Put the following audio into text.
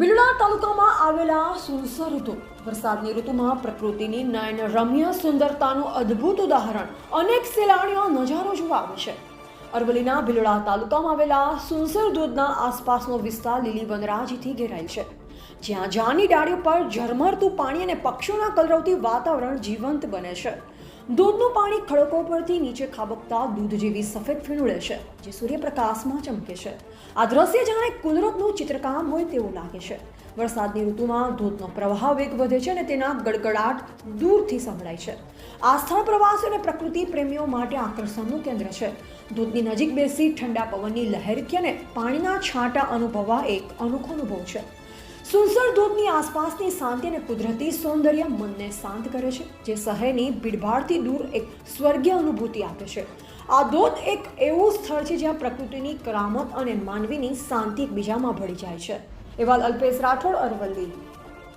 બિલડા તાલુકામાં આવેલા સુનસર ઋતુ. વરસાદની ઋતુમાં પ્રકૃતિની નયન રમ્ય સુંદરતાનું અદ્ભુત ઉદાહરણ અનેક સહેલાણીઓ નજારો જોવા આવે છે. અરવલ્લીના ભીલડા તાલુકામાં આવેલા સુનસર ધોધના આસપાસનો વિસ્તાર લીલી વનરાજીથી ઘેરાયેલ છે. જ્યાં જાની ડાળી પર ઝરમરતું પાણી અને પક્ષીઓના કલરવથી વાતાવરણ જીવંત બને છે. દૂધનું પાણી ખડકો પરથી નીચે ખાબકતા દૂધ જેવી સફેદ ફીણુળે છે જે સૂર્યપ્રકાશમાં ચમકે છે. આ દ્રશ્ય જાણે કુદરતનું ચિત્રકામ હોય તેવું લાગે છે. વરસાદની ઋતુમાં ધોધનો પ્રવાહ વેગ વધે છે અને તેના ગડગડાટ દૂરથી સંભળાય છે. આ સ્થળ પ્રવાસીઓ અને પ્રકૃતિ પ્રેમીઓ માટે આકર્ષણનું કેન્દ્ર છે. ધોધની નજીક બેસી ઠંડા પવનની લહેર અને પાણીના છાંટા અનુભવવા એક અનોખો અનુભવ છે. સુનસર ધોધની આસપાસની શાંતિ અને કુદરતી સૌંદર્ય મનને શાંત કરે છે, જે શહેરની ભીડભાડથી દૂર એક સ્વર્ગીય અનુભૂતિ આપે છે. આ ધોધ એક એવું સ્થળ છે જ્યાં પ્રકૃતિની કરામત અને માનવીની શાંતિ એકબીજામાં ભળી જાય છે. એવા અલ્પેશ રાઠોડ, અરવલ્લી.